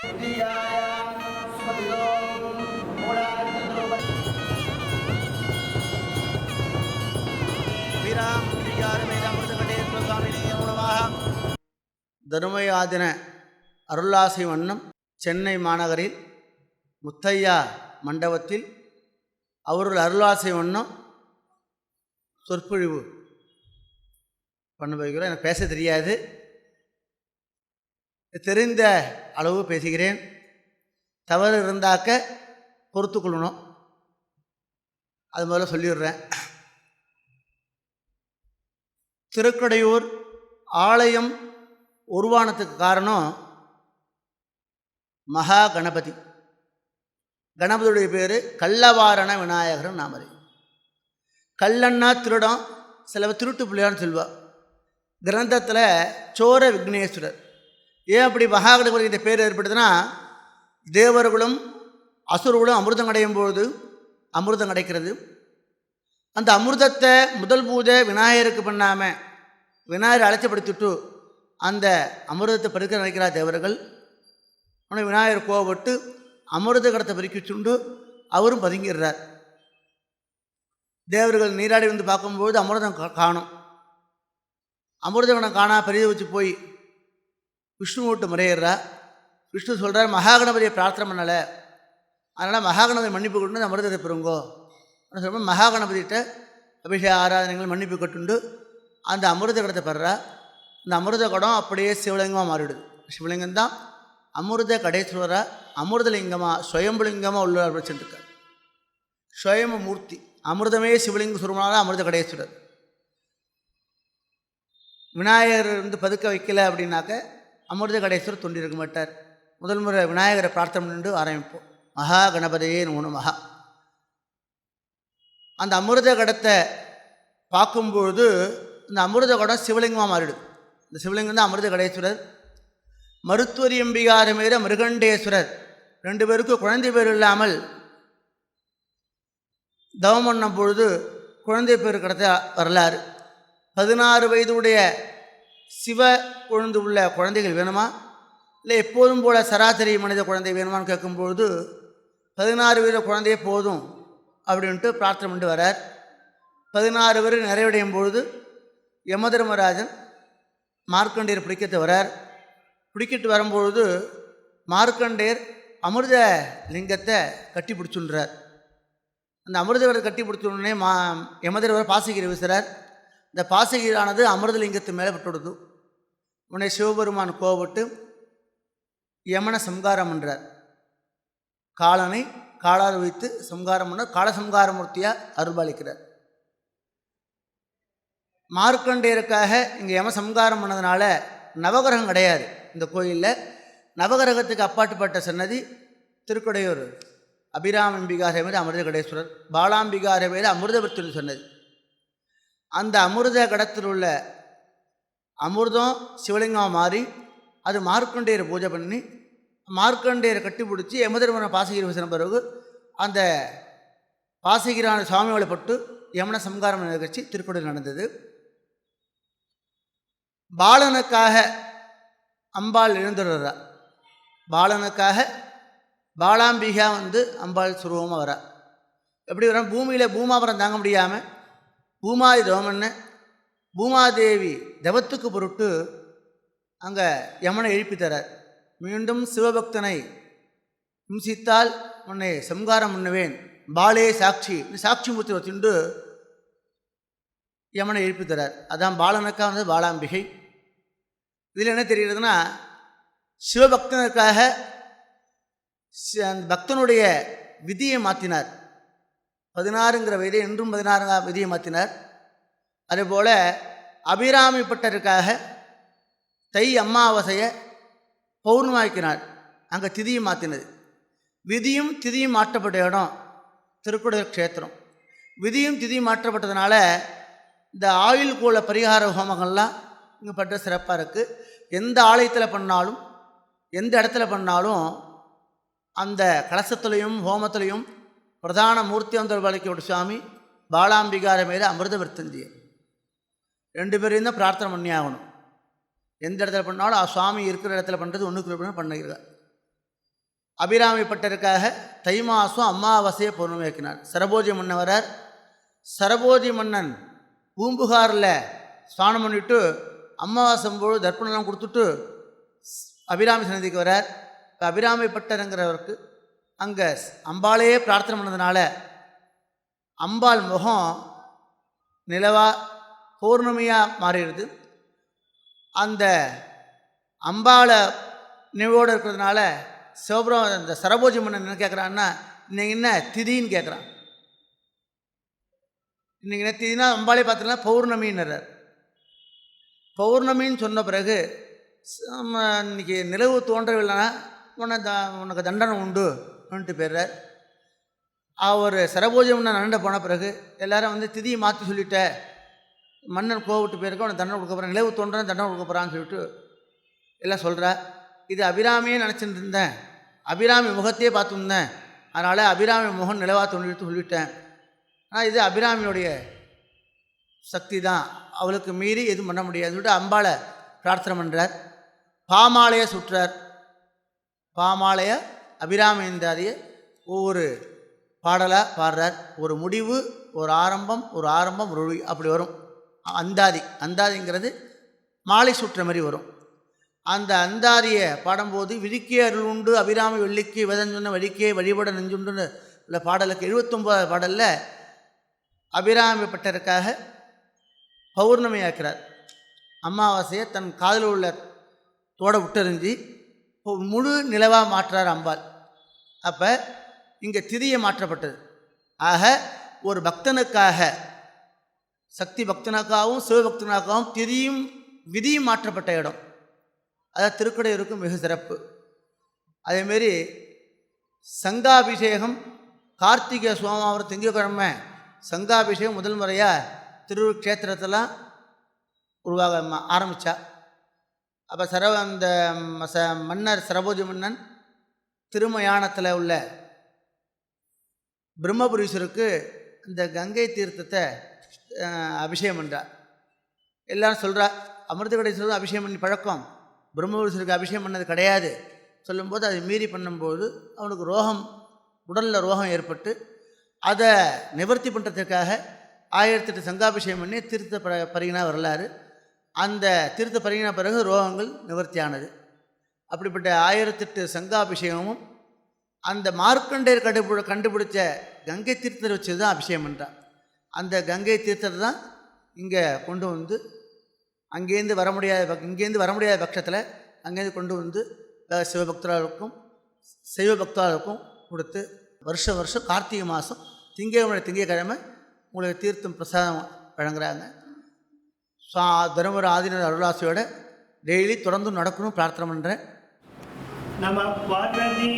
தருமயாதின அருளாசை வண்ணம் சென்னை மாநகரில் முத்தையா மண்டபத்தில் அவர்கள் அருளாசை வண்ணம் சொற்பொழிவு பண்ண போகிறோம். எனக்கு பேச தெரியாது. தெரிந்த அளவு பேசுகிறேன். தவறு இருந்தாக்க பொறுத்துக்கொள்ளணும் அது முதல்ல சொல்லிடுறேன். திருக்கடையூர் ஆலயம் உருவானத்துக்கு காரணம் மகா கணபதி. கணபதியுடைய பேர் கள்ளவாரண விநாயகர் நாமதி கல்லன்னா திருடம் சில திருட்டு பிள்ளையான்னு சொல்வார் கிரந்தத்தில் சோர விக்னேஸ்வரர். ஏன் அப்படி மகாகணபதிக்கு இந்த பேர் ஏற்படுதுன்னா தேவர்களும் அசுரர்களும் அமிர்தம் அடையும் பொழுது அமிர்தம் கிடைக்கிறது. அந்த அமிர்தத்தை முதல் பூஜை விநாயகருக்கு பண்ணாமல் விநாயகரை அழைச்சப்படுத்திட்டு அந்த அமிர்தத்தை பறிக்க நினைக்கிறார் தேவர்கள். உடனே விநாயகர் கோவப்பட்டு அமிர்த கடத்தை பறிக்க சுண்டு அவரும் பதுங்கிடுறார். தேவர்கள் நீராடி வந்து பார்க்கும்போது அமிர்தம் காணும். அமிர்தகணம் காணா பெரிய வச்சு போய் விஷ்ணுவோட்டு முறையிடுறா. விஷ்ணு சொல்கிறார் மகாகணபதியை பிரார்த்தனை பண்ணலை. அதனால் மகாகணபதி மன்னிப்பு கொண்டு அந்த அமிர்தத்தை பெறுங்கோ. சொல்லும்போது மகாகணபதிகிட்ட அபிஷேக ஆராதனைகள் மன்னிப்பு கொட்டுண்டு அந்த அமிர்த கடத்தை பெறா இந்த அமிர்த கடம் அப்படியே சிவலிங்கமாக மாறிடுது. சிவலிங்கம் தான் அமிர்த கடேஸ்வரா அமிர்தலிங்கமாக சுயம்புலிங்கமாக உள்ள வச்சுருக்கார் சுயம்பு மூர்த்தி அமிர்தமே சிவலிங்க சுரமனால அமிர்த கடேஸ்வரர் விநாயகர் வந்து பதுக்க வைக்கல அப்படின்னாக்க அமிர்த கடேஸ்வரர் தொண்டிருக்க மாட்டார். முதல் முறை விநாயகரை பிரார்த்தனை நின்று ஆரம்பிப்போம். மகா கணபதியே ஒன்று மகா அந்த அமிர்த கடத்தை பார்க்கும்பொழுது இந்த அமிர்த கடம் சிவலிங்கமாக மாறிடுது. இந்த சிவலிங்கம் தான் அமிர்த கடேஸ்வரர் மருத்துவரி எம்பிகார மீத மிருகண்டேஸ்வரர். ரெண்டு பேருக்கும் குழந்தை பேர் இல்லாமல் தவம் பண்ணும் பொழுது குழந்தை பேர் கிடைத்த வரலாறு. பதினாறு வயதுடைய சிவ கொழுந்து உள்ள குழந்தைகள் வேணுமா? இல்லை எப்போதும் போல சராசரி மனித குழந்தை வேணுமான்னு கேட்கும்பொழுது பதினாறு வீர குழந்தையே போதும் அப்படின்ட்டு பிரார்த்தனை பண்ணிட்டு வரார் பதினாறு பேர் நிறைவடையும் பொழுது யமதர்மராஜன் மார்க்கண்டேயர் பிடிக்கத்து வரார் பிடிக்கிட்டு வரும்பொழுது மார்க்கண்டேயர் அமிர்த லிங்கத்தை கட்டி பிடிச்சுன்றார் அந்த அமிர்தவரை கட்டி பிடிச்ச மா யமதர்வர் பாசிக்கிற வீசுகிறார் இந்த பாசகீரானது அமிர்தலிங்கத்து மேலே விட்டுடுது உன்னை சிவபெருமான் கோவப்பட்டு யமனை சம்காரம் பண்ணுறார் காலனை காலால் வைத்து சம்காரம் பண்ண காலசம்காரமூர்த்தியாக அருள்பாலிக்கிறார். மார்க்கண்டேயருக்காக இங்கே யம சம்காரம் பண்ணதுனால நவகிரகம் கிடையாது. இந்த கோயிலில் நவகிரகத்துக்கு அப்பாட்டுப்பட்ட சன்னதி திருக்கடையூர் அபிராமம்பிகா சேமது அமிர்த கடேஸ்வரர் பாலாம்பிகாரை சேமது அமிர்தபுத்தூர் சன்னதி. அந்த அமிர்த கடத்தில் உள்ள அமிர்தம் சிவலிங்கமாக மாறி அது மார்க்கண்டேயர் பூஜை பண்ணி மார்க்கண்டேயரை கட்டிப்பிடிச்சி யமதர்மன பாசகிரி வசனம் பிறகு அந்த பாசகிரான சுவாமி வழிபட்டு யமன சம்காரம் நிகழ்ச்சி திருக்குடல் நடந்தது. பாலனுக்காக அம்பாள் எழுந்துடுறா பாலனுக்காக பாலாம்பிகா வந்து அம்பாள் சுருவமாக வரா. எப்படி வரும் பூமியில் பூமாபுரம் தாங்க முடியாமல் பூமாதி தோமன்ன பூமாதேவி தவத்துக்கு பொருட்டு அங்கே யமனை எழுப்பி தரார் மீண்டும் சிவபக்தனை ஹிம்சித்தால் உன்னை சம்காரம் பண்ணுவேன். பாலே சாட்சி. சாட்சி மூர்த்தி வச்சுண்டு யமனை எழுப்பி தரார் அதான் பாலனுக்கா வந்து பாலாம்பிகை. இதில் என்ன தெரிகிறதுனா சிவபக்தனுக்காக அந்த பக்தனுடைய விதியை மாற்றினார் பதினாறுங்கிற வயதை இன்றும் பதினாறுங்க விதியை மாற்றினார் அதேபோல் அபிராமி பட்டருக்காக தை அம்மாவாசையை பௌர்ணமாக்கினார். அங்கே திதியை மாற்றினது விதியும் திதியும் மாற்றப்பட்ட இடம் திருக்குடல் க்ஷேத்திரம். விதியும் திதியும் மாற்றப்பட்டதுனால இந்த ஆயுள் கூல பரிகார ஹோமங்கள்லாம் இங்கே பண்ணுற சிறப்பாக இருக்குது எந்த ஆலயத்தில் பண்ணாலும் எந்த இடத்துல பண்ணாலும் அந்த கலசத்துலேயும் ஹோமத்துலேயும் பிரதான மூர்த்தியந்தர் வலிக்கோட சுவாமி பாலாம்பிகார மேலே அமிர்த விருத்தந்தியர் ரெண்டு பேரையும் தான் பிரார்த்தனை பண்ணி ஆகணும். எந்த இடத்துல பண்ணாலும் ஆ சுவாமி இருக்கிற இடத்துல பண்ணுறது ஒன்றுக்கு பண்ணிருக்கார் அபிராமி பட்டருக்காக தை மாதம் அம்மாவாசையை பொருள் வைக்கினார் சரபோஜி மன்னன் வரார். சரபோஜி மன்னன் பூம்புகாரில் ஸ்நானம் பண்ணிவிட்டு அம்மாவாசம் போது தர்ப்பணம்லாம் கொடுத்துட்டு அபிராமி சன்னதிக்கு வரார். இப்போ அபிராமிப்பட்டருங்கிறவருக்கு அங்கே அம்பாளையே பிரார்த்தனை பண்ணதுனால அம்பாள் முகம் நிலவா பௌர்ணமியாக மாறிடுது. அந்த அம்பாளை நினைவோடு இருக்கிறதுனால சிவபுரம் இந்த சரபோஜி மன்னன் என்ன கேட்குறான்னா இன்றைக்கி என்ன திதின்னு கேட்குறான் இன்றைக்கி என்ன திதினா அம்பாலே பார்த்தீங்கன்னா பௌர்ணமின்னுறார். பௌர்ணமின்னு சொன்ன பிறகு நம்ம இன்னைக்கு நிலவு தோன்றவில்லைன்னா உனக்கு த- உனக்கு தண்டனை உண்டு. அப்படின்ட்டு போயிடுறார். அவர் சரபோஜி மன்னன் போன பிறகு எல்லாரும் வந்து திதியை மாற்றி சொல்லிட்ட மன்னன் கோவிட்டு போயிருக்க அவனை தண்டனை கொடுக்க போகிறான் நிலவு தோன்றன்னு தண்டனை கொடுக்க போகிறான்னு சொல்லிட்டு எல்லாம் சொல்கிறா இது அபிராமியே நினச்சிட்டு இருந்தேன் அபிராமி முகத்தையே பார்த்துருந்தேன். அதனால் அபிராமி முகம் நிலவா தோன்றிட்டு சொல்லிட்டேன். ஆனால் இது அபிராமியுடைய சக்தி தான் அவளுக்கு மீறி எதுவும் பண்ண முடியாது. சொல்லிட்டு அம்பாளை பிரார்த்தனை பண்ணுறார் பாமாலையை சுற்றார் பாமாலையை அபிராமேந்தாதியை ஒவ்வொரு பாடலாக பாடுறார். ஒரு முடிவு ஒரு ஆரம்பம் ஒரு ஆரம்பம் ஒரு அப்படி வரும். அந்தாதி அந்தாதிங்கிறது மாலை சுற்ற மாதிரி வரும். அந்த அந்தாதியை பாடும்போது விழிக்கே அருள் உண்டு. அபிராம வெள்ளிக்கு விதஞ்சொன்ன வழிக்கே வழிபட நெஞ்சுண்டுன்னு உள்ள பாடலுக்கு எழுபத்தொம்போது பாடலில் அபிராமி பட்டருக்காக பௌர்ணமி ஆக்கிறார் அமாவாசையை தன் காதில் உள்ள தோட விட்டறிஞ்சு முழு நிலவாக மாற்றார் அம்பாள். அப்போ இங்கே திதியை மாற்றப்பட்டது. ஆக ஒரு பக்தனுக்காக சக்தி பக்தனுக்காகவும் சிவபக்தனுக்காகவும் திதியும் விதியும் மாற்றப்பட்ட இடம். அதான் திருக்கடையூருக்கும் மிக சிறப்பு. அதேமாரி சங்காபிஷேகம் கார்த்திகை சோமாவரம் திங்கக்கிழமை சங்காபிஷேகம் முதல் முறையாக திருவூர் உருவாக ஆரம்பித்தா அப்போ சரவ அந்த ச மன்னர் சரபோஜி மன்னன் திருமயானத்தில் உள்ள பிரம்மபுரீஸ்வருக்கு இந்த கங்கை தீர்த்தத்தை அபிஷேகம் பண்ணுறார் எல்லாரும் சொல்கிறா அமிர்த கடைசருக்கு அபிஷேகம் பண்ணி பழக்கம். பிரம்மபுரீஸ்வருக்கு அபிஷேகம் பண்ணது கிடையாது. சொல்லும்போது அதை மீறி பண்ணும்போது அவனுக்கு ரோகம் உடலில் ரோகம் ஏற்பட்டு அதை நிவர்த்தி பண்ணுறதுக்காக ஆயிரத்தெட்டு சங்காபிஷேகம் பண்ணி தீர்த்த ப பரிகினா வரலாறு. அந்த தீர்த்த பருகின பிறகு ரோகங்கள் நிவர்த்தியானது. அப்படிப்பட்ட ஆயிரத்தெட்டு சங்காபிஷேகமும் அந்த மார்க்கண்டேயர் கண்டுபிடி கண்டுபிடிச்ச கங்கை தீர்த்தத்தை வச்சு தான் அபிஷேகம் பண்ணுறான் அந்த கங்கை தீர்த்தத்தை தான் இங்கே கொண்டு வந்து அங்கேருந்து வர முடியாத பக் இங்கேருந்து வர முடியாத பட்சத்தில் அங்கேருந்து கொண்டு வந்து சிவபக்தர்களுக்கும் சைவ பக்தர்களுக்கும் கொடுத்து வருஷம் வருஷம் கார்த்திகை மாதம் திங்கக்கிழமை திங்கக்கிழமை உங்களுக்கு தீர்த்தம் பிரசாதம் வழங்குறாங்க. சா தருமபுர ஆதினர் அருளாசியோட டெய்லி தொடர்ந்து நடக்கணும் பிரார்த்தனை பண்ணுறேன் நம்ம பார்வதி.